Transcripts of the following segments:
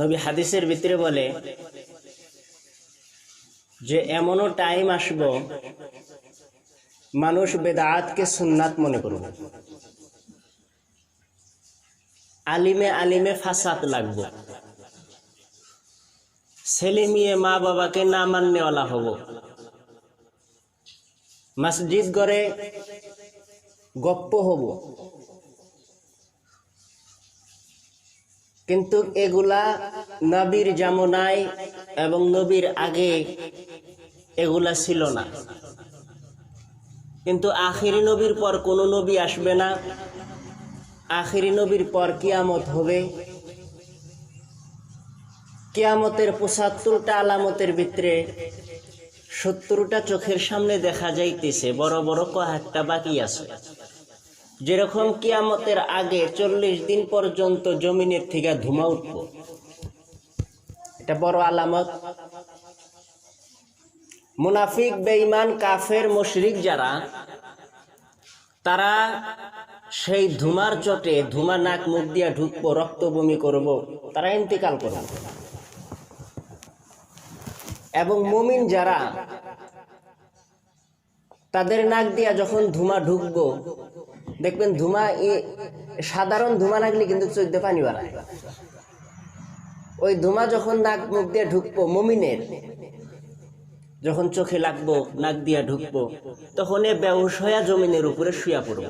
নবী হাদিসের ভিতরে বলে যে এমনও টাইম আসব মানুষ বেদাতকে সুন্নাত মনে করবে আলিমে আলিমে ফাসাদ লাগবো। ছেলে মেয়ে মা বাবাকে না মাননেওয়ালা হব। মসজিদ গড়ে গপ্প হব। কিন্তু এগুলা নবীর জামনায় এবং নবীর আগে এগুলা ছিল না। কিন্তু আখিরি নবীর পর কোনো নবী আসবে না। আখিরি নবীর পর কিয়ামত হবে। কিয়ামতের পঁচাত্তরটা আলামতের ভিতরে সত্তরটা চোখের সামনে দেখা যাইতেছে, বড় বড় কয়েকটা বাকি আছে। যেরকম কিয়ামতের আগে চল্লিশ দিন পর্যন্ত জমিনের থেকে ধুমা উঠব এটা বড় আলামত। মুনাফিক, বেঈমান, কাফের, মুশরিক যারা, তারা সেই ধুমার চটে ধুমা নাক মুখ দিয়া ঢুকবো, রক্ত বমি করব, তারা ইন্তিকাল করবে। এবং মুমিন যারা, তাদের নাক দিয়া যখন ধুমা ঢুকবো দেখবেন ধুমা সাধারণ ধুমা লাগলে কিন্তু চোদ্দ পানি বাড়ায়। ওই ধুমা যখন নাক মুখ দিয়ে ঢুকবো, মুমিনের, যখন চোখে লাগবো, নাক দিয়া ঢুকবো, তখন এ হইয়া জমিনের উপরে শুয়া পড়ব।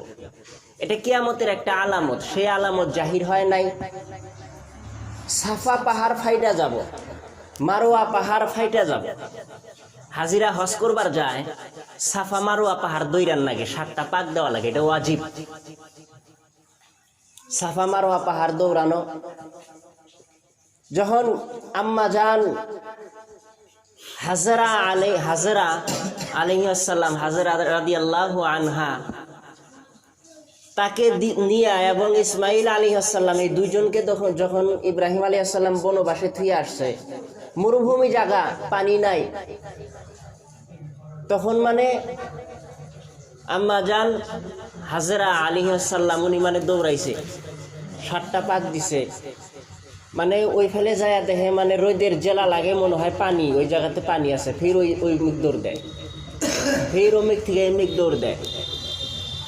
এটা কিয়ামতের একটা আলামত, সেই আলামত জাহির হয় নাই। সাফা পাহাড় ফাইটা যাব, মারোয়া পাহাড় ফাইটা যাব। হাজিরা হজ করবার যায়, সাফা মারোয়া পাহাড় দৈরান লাগে সাতটা পাক দেওয়া লাগে, এটা ওয়াজিব। সাফা মারোয়া পাহাড় দৌড়ানো, যখন আম্মা যান হাজারা আলাই হাজারা আলাইসাল্লাম হাজারা রাদি আল্লাহ আনহা, তাকে নিয়ে এবং ইসমাইল আলী আসাল্লাম এই দুইজনকে যখন ইব্রাহিম আলী আসাল্লাম বনবাসে থুয়ে আসছে মরুভূমি জায়গা, পানি নাই। তখন মানে আম্মা যান হাজরা আলী আসাল্লাম উনি মানে দৌড়াইছে। সাতটা পাক দিছে। মানে ওই ফেলে যায় দেখে মানে রোদের জেলা লাগে, মনে হয় পানি, ওই জায়গাতে পানি আছে। ফির ওই ওই মুখ দৌড় দেয়। ফির মুখ থেকে এমনি দৌড় দেয়।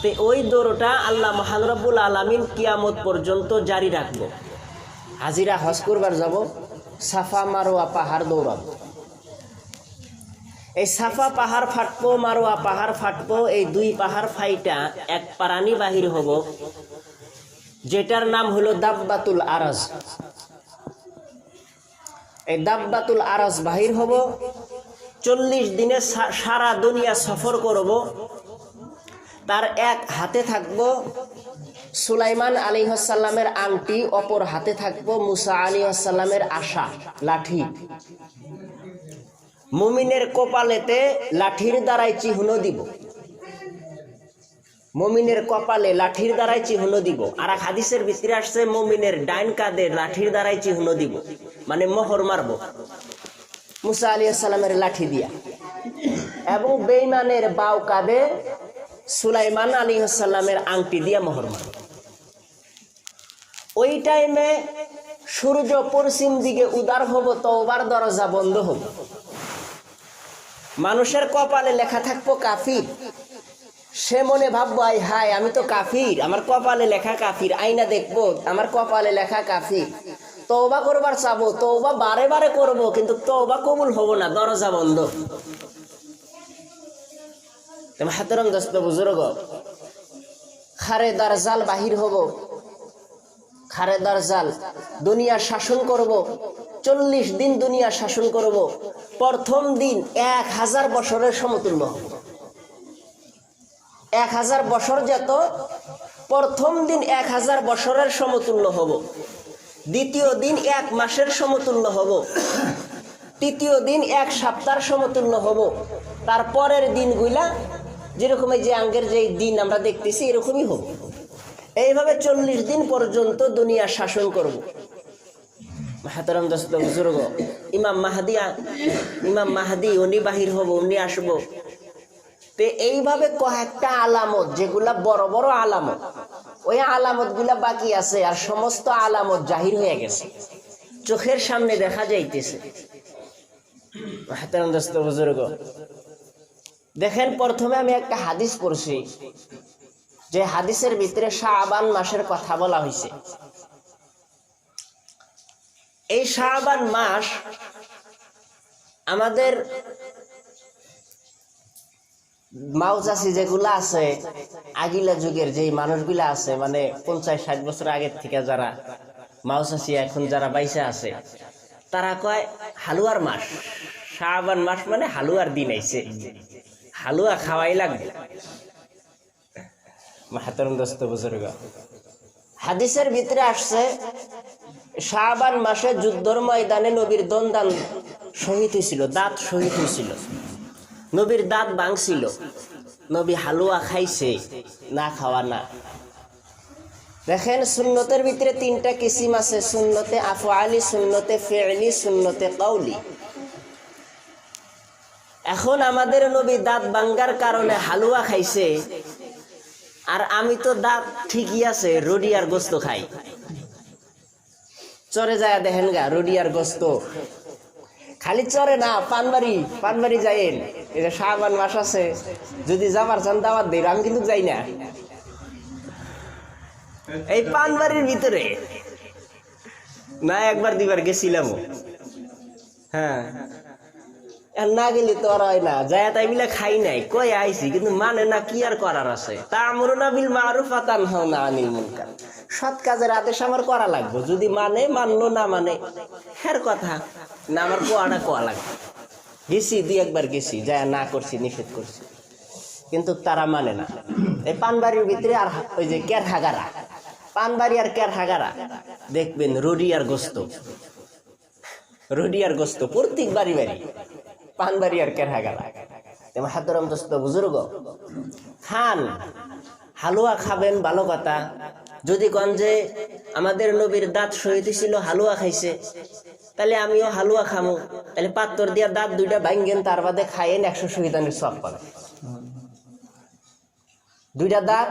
তো ওই দৌড়টা আল্লাহ মহান আলমিন কিয়ামত পর্যন্ত জারি রাখব। হাজিরা হজ করবার যাব। সাফা মারোয়া পাহাড় দৌড়াবো। এই সাফা পাহাড় ফাটবো, মারোয়া পাহাড় ফাটবো, এই দুই পাহাড় ফাইটা এক প্রাণী বাহির হব, যেটার নাম হলো দাব্বাতুল আরাজ। এই দাব্বাতুল আরাজ বাহির হব, চল্লিশ দিনে সারা দুনিয়া সফর করব তার এক হাতে থাকব সুলাইমান আলী হাসাল্লামের আংটি, অপর হাতে থাকব মুসা আলী হাসাল্লামের আশা, লাঠি। মুমিনের কপালেতে লাঠির দ্বারাই চিহ্ন দিব। মমিনের কপালে লাঠির দ্বারাই চিহ্ন দিব। আর এক হাদিসের ভিতরে আসছে, মমিনের ডাইন কাঁধে লাঠির দ্বারাই চিহ্ন দিব। মানে মোহর মারব। মুসা আলী সালামের লাঠি দিয়া। এবং বেইমানের বাউ কাঁধে সুলাইমান আলী সাল্লামের আংটি দিয়া মোহর মারব ওই টাইমে সূর্য পশ্চিম দিকে উদার হব, তওবার দরজা বন্ধ হবে। মানুষের কপালে লেখা থাকব কাফির। সে মনে ভাববো, আই হাই আমি তো কাফির। আমার কপালে লেখা কাফির আইনা দেখব, আমার কপালে লেখা কাফির। তওবা করবার চাবো, তওবা বারে বারে করব, কিন্তু তওবা কবুল হব না, দরজা বন্ধ। তুমি হাতেরম দস্ত বুজুর্গ। খারে দারজাল বাহির হব। খারে দারজাল দুনিয়া শাসন করব। চল্লিশ দিন দুনিয়া শাসন করব। প্রথম দিন এক হাজার বছরের সমতুল্য হবে। এক হাজার বছর যত, প্রথম দিন এক হাজার বছরের সমতুল্য হব। দ্বিতীয় দিন এক মাসের সমতুল্য হব। তৃতীয় দিন এক সপ্তাহের সমতুল্য হব। তারপরের দিনগুলা যেরকম এই যে আঙ্গের যে দিন আমরা দেখতেছি, এরকমই হবে এইভাবে চল্লিশ দিন পর্যন্ত দুনিয়া শাসন করব। হাতারাম দস্ত বুজুর্গ ইমাম মাহাদি ইমাম মাহাদি, উনি বাহির হব, উনি আসব। তে এইভাবে কয়েকটা আলামত, যেগুলা বড় বড় আলামত, ওই আলামতগুলা বাকি আছে আর সমস্ত আলামত জাহির হয়ে গেছে। চোখের সামনে দেখা যাইতেছে। হাতের দোস্ত বুজুর্গ দেখেন, প্রথমে আমি একটা হাদিস পড়ছি, যে হাদিসের ভিতরে শাহবান মাসের কথা বলা হয়েছে এই শাহবান মাস আমাদের মাউচাষি যেগুলো আছে, আগিলা যুগের যেই মানুষগুলা আছে মানে পঞ্চাশ, ষাট বছর আগের থেকে যারা মাউচাষি এখন যারা বাইসে আছে, তারা কয় হালুয়ার মাস। শাহবান মাস মানে হালুয়ার দিন আইছে। হালুয়া খাওয়াই লাগবে মাহাতরম দোস্ত বুজুর্গ। হাদিসের ভিতরে আসছে শাহবান মাসে যুদ্ধর ময়দানে নবীর দন্দান শহীদ হয়েছিল দাঁত শহীদ হয়েছিল। নবীর দাঁত ভাঙছিল নবী হালুয়া খাইছে না খাওয়া না। দেখেন সুন্নতের ভিতরে তিনটা কিসিম আছে সুন্নতে আফআলি সুন্নতে ফেলি সুন্নতে কাউলি এখন আমাদের নবী দাঁত ভাঙ্গার কারণে হালুয়া খাইছে। আর আমি তো দাঁত ঠিকই আছে রুডি আর গোস্ত খাই। চরে যায় দেখেন গা রুডি আর গোস্ত। খালি চরে না, পানবাড়ি পানবাড়ি যাইন। যে শাহবান মাস আছে, যদি যাবার চান দাওয়াত দিই, আমি কিন্তু যাই না। এই পানবাড়ির ভিতরে না একবার দিবার গেছিলাম হ্যাঁ। না গেলে তো আর হয় না। যায় তাই মিলে খাই নাই, কই আইছি, কিন্তু মানে না কি আর করার আছে? তা আমর না বিল মারুফ আতান হও না আনিল মুনকার। সৎ কাজের আদেশ আমার করা লাগবে, যদি মানে মানলো না মানে। হের কথা, না আমার কোয়াটা কোয়া লাগবে? গেছি, দুই একবার গেছি, যায় না করছি, নিষেধ করছি। কিন্তু তারা মানে না। এই পানবাড়ির ভিতরে আর ওই যে কের হাগারা, পানবাড়ি আর কের হাগারা, দেখবেন রুডি আর গোস্ত। রুডি আর গোস্ত, প্রত্যেক বাড়ি বাড়ি। পানবাড়ি আর কের হাগারা তেমন হাতরম দোস্ত বুজুর্গ, খান, হালুয়া খাবেন, ভালো কথা। যদি কন যে আমাদের নবীর দাঁত শহীদ ছিল হালুয়া খাইছে, তাহলে আমিও হালুয়া খামো। তাহলে পাত্তর দিয়া দাঁত দুইটা ভাঙ্গেন, তার বাদে খাইয়েন একশো শহীদানের সব পাবে দুইটা দাঁত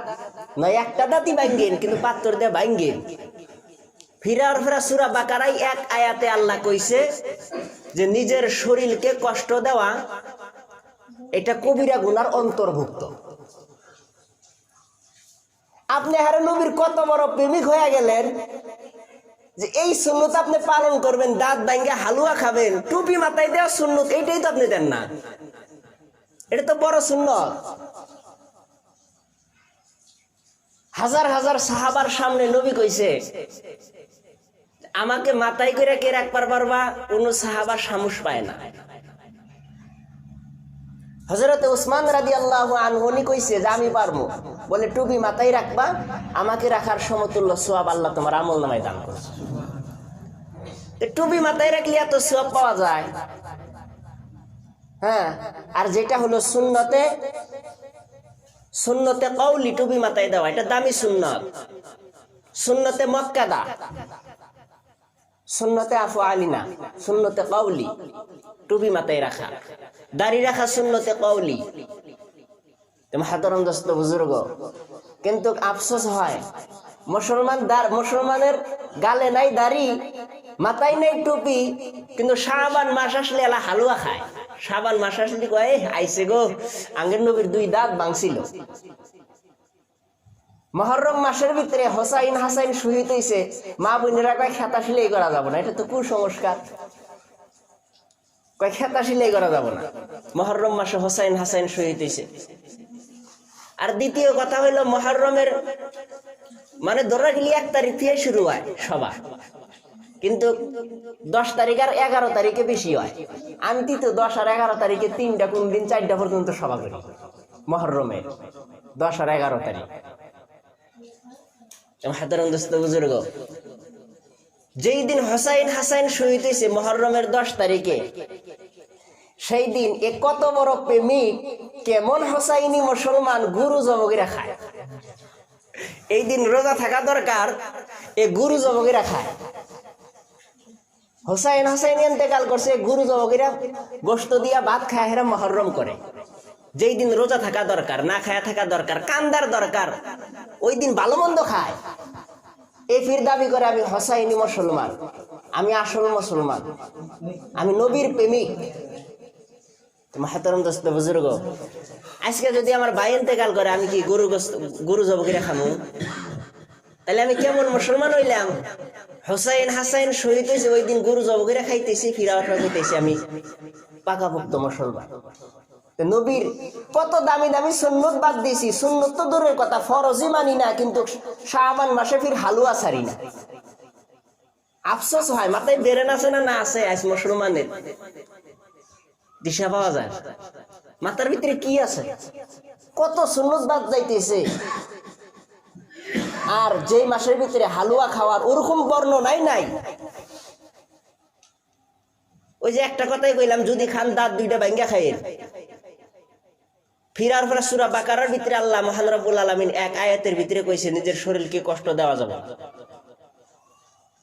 নয়, একটা দাঁতই ভাঙ্গেন, কিন্তু পাত্তর দিয়ে ভাঙ্গেন। ফিরার ফেরা সুরা বাকারাই এক আয়াতে আল্লাহ কইছে যে নিজের শরীরকে কষ্ট দেওয়া, এটা কবিরা গুনার অন্তর্ভুক্ত। আপনি হারে নবীর কত বড় প্রেমিক হয়ে গেলেন যে এই সুন্নত আপনি পালন করবেন, দাঁত ভাঙ্গে হালুয়া খাবেন, টুপি মাথায় দেওয়া সুন্নত, এইটাই তো আপনি দেন না। এটা তো বড় সুন্নত। হাজার হাজার সাহাবার সামনে নবী কইছে আমাকে মাথায় করে কে রাখবার পারবা কোন সাহাবার সামুস পায় না। হজরত উসমান রাদি আল্লাহ আনহনি কইছে যে আমি পারব। বলে, টুপি মাথায় রাখবা, আমাকে রাখার সমতুল্য সোয়াব আল্লাহ তোমার আমল নামায় দান করছে। টুপি মাথায় রাখলে এত সোয়াব পাওয়া যায়? হ্যাঁ আর যেটা হলো সুন্নতে সুন্নতে কৌলি টুপি মাথায় দেওয়া, এটা দামি সুন্নত। সুন্নতে মক্কাদা। সুন্নতে আফু আলিনা সুন্নতে কৌলি টুপি মাথায় রাখা। দাড়ি রাখা সুন্নতে কৌলি হাতরম দোস্ত, বুজুর্গ, কিন্তু আফসোস হয়, মুসলমান মুসলমানের গালে নাই দাড়ি, মাথায় নাই টুপি, কিন্তু শাহবান মাস আসলে এলা হালুয়া খায়। শাবান মাস আসলে কয় আইসে গো, আঙ্গের নবীর দুই দাঁত ভাঙছিল। মহরম মাসের ভিতরে হোসাইন হাসাইন শহীদ হইছে। মা বোনেরা কয়, খেতা সিলাই করা যাব না, এটা তো কুসংস্কার। কয়, খেতা সিলাই করা যাব না। মহরম মাসে হোসাইন হাসাইন শহীদ হইছে। আর দ্বিতীয় কথা হইল, মহরমের মানে ধরা গেলে এক তারিখ থেকে শুরু হয় সবার কিন্তু দশ তারিখ আর এগারো তারিখে বেশি হয়। আমি তো দশ আর এগারো তারিখে তিনটা কোন দিন চারটা পর্যন্ত সভা করি। মহরমের দশ আর এগারো তারিখ। হাতারন দোস্ত বুজুর্গ। যেই দিন হোসাইন হাসাইন শহীদ হয়েছে মহরমের দশ তারিখে, সেই দিন এ কত বড় প্রেমিক কেমন হোসাইনি মুসলমান গুরু জবগিরা খায়। এই দিন রোজা থাকা দরকার, এ গুরু জবগিরা খায়। হোসাইন হোসাইন এতেকাল করছে গুরু জবগিরা গোস্ত দিয়া ভাত খায়, হেরা মহরম করে। যেই দিন রোজা থাকা দরকার, না খায়া থাকা দরকার, কান্দার দরকার, ওই দিন ভালো মন্দ খায়। এ ফির দাবি করে আমি হোসাইনি মুসলমান, আমি আসল মুসলমান, আমি নবীর প্রেমিক। মাহাতরম দোস্ত, বুজুর্গ, আজকে যদি আমার ভাই ইন্তেকাল করে, আমি কি গরু গরু জব করে খামু? তাহলে আমি কেমন মুসলমান হইলাম? হোসাইন হাসাইন শহীদ হয়েছে ওই দিন গরু জব করে খাইতেছি ফিরা ওঠা হইতেছি আমি। পাকাপোক্ত মুসলমান। নবীর কত দামি দামি সুন্নত বাদ দিয়েছি। সুন্নত তো দূরের কথা, ফরজই মানি না, কিন্তু শাহবান মাসে ফির হালুয়া সারি না। আফসোস হয়, মাথায় বেরেন আছে না না আছে আজ মুসলমানের? দিশা পাওয়া যায়? মাথার ভিতরে কি আছে? কত সুন্নত বাদ যাইতেছে। আর যেই মাসের ভিতরে হালুয়া খাওয়ার ওরকম বর্ণনাই নাই নাই। ওই যে একটা কথাই কইলাম, যদি খান দাঁত দুইটা ভাঙ্গা খাইয়েন। ফিরার পরে সুরা বাকারার ভিতরে আল্লাহ মহান রব্বুল আলমিন এক আয়াতের ভিতরে কইছে, নিজের শরীরকে কষ্ট দেওয়া যাবে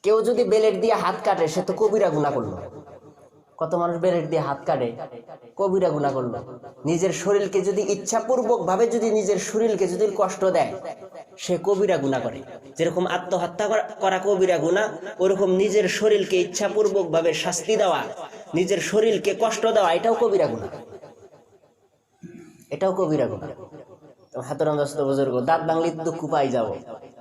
কেউ যদি বেলেট দিয়ে হাত কাটে, সে তো কবিরা গুণা করল। কত মানুষ বেলেট দিয়ে হাত কাটে, কবিরা গুণা করল। নিজের শরীরকে যদি ইচ্ছাপূর্বক ভাবে যদি নিজের শরীরকে যদি কষ্ট দেয়, সে কবিরা গুণা করে। যেরকম আত্মহত্যা করা কবিরা গুণা ওরকম নিজের শরীরকে ইচ্ছাপূর্বক ভাবে শাস্তি দেওয়া, নিজের শরীরকে কষ্ট দেওয়া, এটাও কবিরা গুণা এটাও কবিরা গুণা হাতরাম দস্ত বুজুর্গ, দাঁত বাংলি দুঃখ পাই যাব।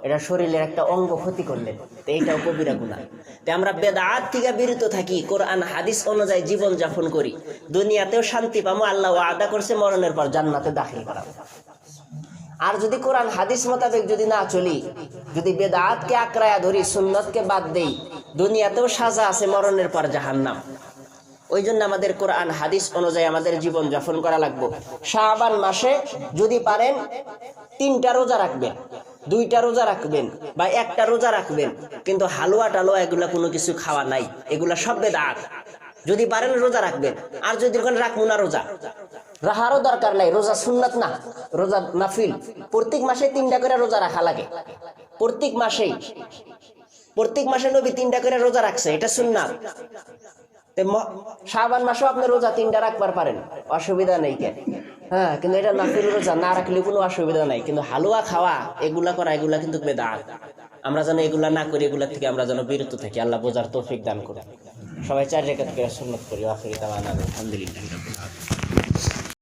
এটা শরীরের একটা অঙ্গ ক্ষতি করলেন তো এইটাও কবিরা গুণা। তো আমরা বেদাত থেকে বিরত থাকি, কোরআন, হাদিস অনুযায়ী জীবন যাপন করি। দুনিয়াতেও শান্তি পাবো, আল্লাহ আদা করছে, মরণের পর জান্নাতে দাখিল করাবো আর যদি কোরআন, হাদিস মোতাবেক যদি না চলি, যদি বেদাতকে আঁকড়ায়া ধরি, সুন্নতকে বাদ দেই, দুনিয়াতেও সাজা আছে, মরণের পর জাহান্নাম। ওই জন্য আমাদের কোরআন, হাদিস অনুযায়ী আমাদের জীবন যাপন করা লাগবে। শাহবান মাসে যদি পারেন, তিনটা রোজা রাখবেন, দুইটা রোজা রাখবেন বা একটা রোজা রাখবেন, কিন্তু হালুয়া টালুয়া এগুলা কোনো কিছু খাওয়া নাই, এগুলা সব বেদাত। যদি পারেন রোজা রাখবেন, আর যদি রাখব না রোজা। রাহারও দরকার নাই, রোজা সুন্নাত না, রোজা নাফিল প্রত্যেক মাসে তিনটা করে রোজা রাখা লাগে। প্রত্যেক মাসেই, প্রত্যেক মাসে নবী তিনটা করে রোজা রাখছে, এটা সুন্নাত। ম- মাসেও আপনি রোজা তিনটা রাখবার পারেন, অসুবিধা নেই কেন হ্যাঁ কিন্তু এটা নাফির রোজা, না রাখলে কোনো অসুবিধা নাই। কিন্তু হালুয়া খাওয়া, এগুলা করা, এগুলা কিন্তু বেদাত। আমরা যেন এগুলা না করি, এগুলা থেকে আমরা যেন বিরত থাকি, আল্লাহ বোঝার তৌফিক দান করি সবাই চার রেখাত করে সুন্নত করি তাওয়ানা আলহামদুলিল্লাহ।